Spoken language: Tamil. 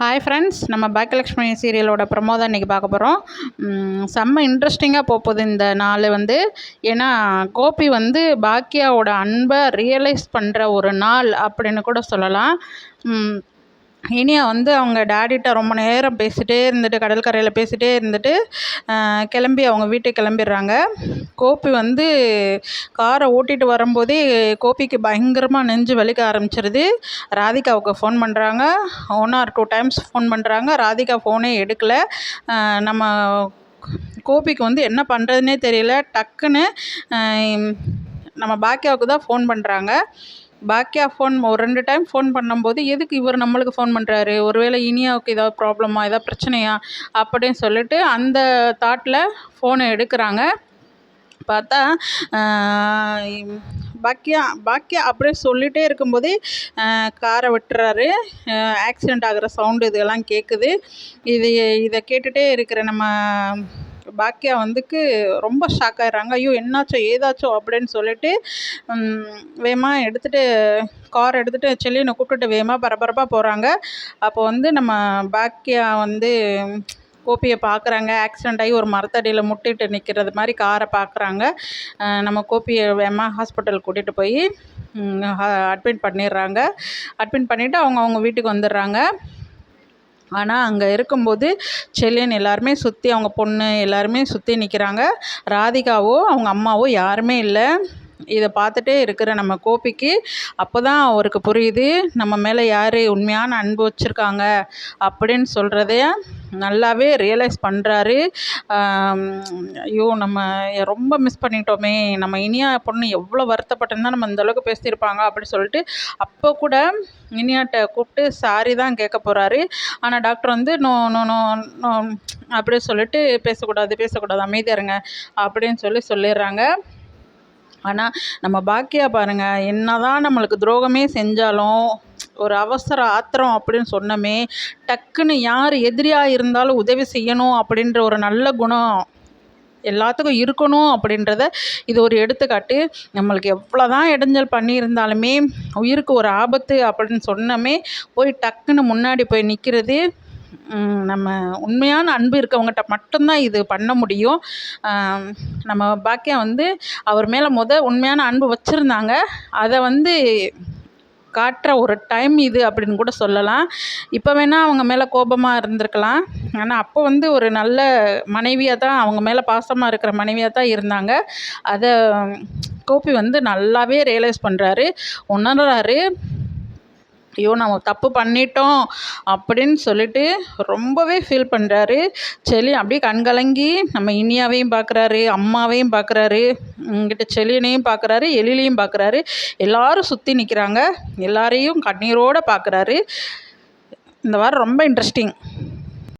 ஹாய் ஃப்ரெண்ட்ஸ் நம்ம பாக்கியலக்ஷ்மி சீரியலோட ப்ரமோ தான் இன்றைக்கி பார்க்க போகிறோம் செம்ம இன்ட்ரெஸ்டிங்காக போகுது இந்த நாள் வந்து. ஏன்னா கோபி வந்து பாக்கியாவோட அன்பை ரியலைஸ் பண்ணுற ஒரு நாள் அப்படின்னு கூட சொல்லலாம். இனியா வந்து அவங்க டாடிகிட்ட ரொம்ப நேரம் பேசிகிட்டே இருந்துட்டு கடற்கரையில் பேசிகிட்டே இருந்துட்டு கிளம்பி அவங்க வீட்டுக்கு கிளம்பிடுறாங்க. கோபி வந்து காரை ஓட்டிகிட்டு வரும்போதே கோபிக்கு பயங்கரமாக நெஞ்சு வலிக்க ஆரம்பிச்சிருது. ராதிகாவுக்கு ஃபோன் பண்ணுறாங்க one or two times phone பண்ணுறாங்க ராதிகா ஃபோனே எடுக்கலை. நம்ம கோபிக்கு வந்து என்ன பண்ணுறதுனே தெரியல. டக்குன்னு நம்ம பாக்கியாவுக்கு தான் ஃபோன் பண்ணுறாங்க பாக்கியா ஃபோன் ஒரு ரெண்டு டைம் ஃபோன் பண்ணும்போது எதுக்கு இவர் நம்மளுக்கு ஃபோன் பண்ணுறாரு ஒருவேளை இனியாவுக்கு ஏதாவது ப்ராப்ளமா ஏதாவது பிரச்சனையா? அப்படின்னு சொல்லிட்டு அந்த தாட்டில் ஃபோனை எடுக்கிறாங்க. பார்த்தா பாக்கியா பாக்கியா அப்படியே சொல்லிகிட்டே இருக்கும்போதே காரை விட்டுறாரு. ஆக்சிடெண்ட் ஆகிற சவுண்டு இதெல்லாம் கேட்குது இது இதை கேட்டுகிட்டே இருக்கிற நம்ம பாக்கியா வந்துக்கு ரொம்ப ஷாக் ஆயிடுறாங்க. ஐயோ என்னாச்சோ ஏதாச்சோ அப்படின்னு சொல்லிட்டு வேகமாக எடுத்துகிட்டு கார் எடுத்துகிட்டு செல்லியனை கூப்பிட்டுட்டு வேகமாக பரபரப்பாக போகிறாங்க அப்போ வந்து நம்ம பாக்கியா வந்து கோபியை பார்க்குறாங்க ஆக்சிடெண்ட் ஆகி ஒரு மரத்தடியில் முட்டிட்டு நிற்கிறது மாதிரி காரை பார்க்குறாங்க நம்ம கோபியை வேமா ஹாஸ்பிட்டல் கூட்டிகிட்டு போய் அட்மிட் பண்ணிடுறாங்க. அட்மிட் பண்ணிவிட்டு அவங்க அவங்க வீட்டுக்கு வந்துடுறாங்க. ஆனால் அங்கே இருக்கும்போது செல்லியன் எல்லாருமே சுற்றி அவங்க பொண்ணு எல்லாருமே சுற்றி நிற்கிறாங்க ராதிகாவோ அவங்க அம்மாவோ யாருமே இல்லை. இதை பார்த்துட்டே இருக்கிற நம்ம கோபிக்கு அப்போ தான் அவருக்கு புரியுது நம்ம மேலே யார் உண்மையான அன்பு வச்சுருக்காங்க அப்படின்னு சொல்கிறதைய நல்லாவே ரியலைஸ் பண்ணுறாரு ஐயோ நம்ம ரொம்ப மிஸ் பண்ணிட்டோமே. நம்ம இனியா பொண்ணு எவ்வளோ வருத்தப்பட்டிருந்தா நம்ம இந்த அளவுக்கு பேசியிருப்பாங்க அப்படி சொல்லிட்டு அப்போ கூட இனியாட்ட கூப்பிட்டு சாரி தான் கேட்க போகிறாரு ஆனால் டாக்டர் வந்து நோ நோ நோ நோ அப்படி சொல்லிட்டு பேசக்கூடாது பேசக்கூடாது. அமைதியாக இருங்க. அப்படின்னு சொல்லி சொல்லிடுறாங்க. ஆனால் நம்ம பாக்கியா பாருங்கள் என்ன தான் நம்மளுக்கு துரோகமே செஞ்சாலும் ஒரு அவசர ஆத்திரம் அப்படின்னு சொன்னோமே டக்குன்னு யார் எதிரியாக இருந்தாலும் உதவி செய்யணும் அப்படின்ற ஒரு நல்ல குணம் எல்லாத்துக்கும் இருக்கணும் அப்படின்றத இது ஒரு எடுத்துக்காட்டு. நம்மளுக்கு எவ்வளோ தான் இடைஞ்சல் பண்ணியிருந்தாலுமே உயிருக்கு ஒரு ஆபத்து அப்படின்னு சொன்னோமே போய் டக்குன்னு முன்னாடி போய் நிற்கிறது நம்ம உண்மையான அன்பு இருக்கவங்ககிட்ட மட்டும்தான் இது பண்ண முடியும். நம்ம பாக்கியம் வந்து அவர் மேலே முத உண்மையான அன்பு வச்சுருந்தாங்க. அதை வந்து காட்டுற ஒரு டைம் இது அப்படின்னு கூட சொல்லலாம். இப்போ வேணால் அவங்க மேலே கோபமாக இருந்திருக்கலாம். ஆனால் அப்போ வந்து ஒரு நல்ல மனைவியாக தான் அவங்க மேலே பாசமாக இருக்கிற மனைவியாக தான் இருந்தாங்க. அதை கோபி வந்து நல்லாவே ரியலைஸ் பண்ணுறாரு உணர்றாரு. ஐயோ நம்ம தப்பு பண்ணிட்டோம் அப்படின்னு சொல்லிட்டு ரொம்பவே ஃபீல் பண்ணுறாரு செளி அப்படியே கண்கலங்கி நம்ம இனியாவையும் பார்க்குறாரு அம்மாவையும் பார்க்குறாரு இங்கிட்ட செளியனையும் பார்க்குறாரு எழிலையும் பார்க்குறாரு எல்லாரும் சுற்றி நிற்கிறாங்க எல்லாரையும் கண்ணீரோடு பார்க்குறாரு இந்த வாரம் ரொம்ப இன்ட்ரெஸ்டிங்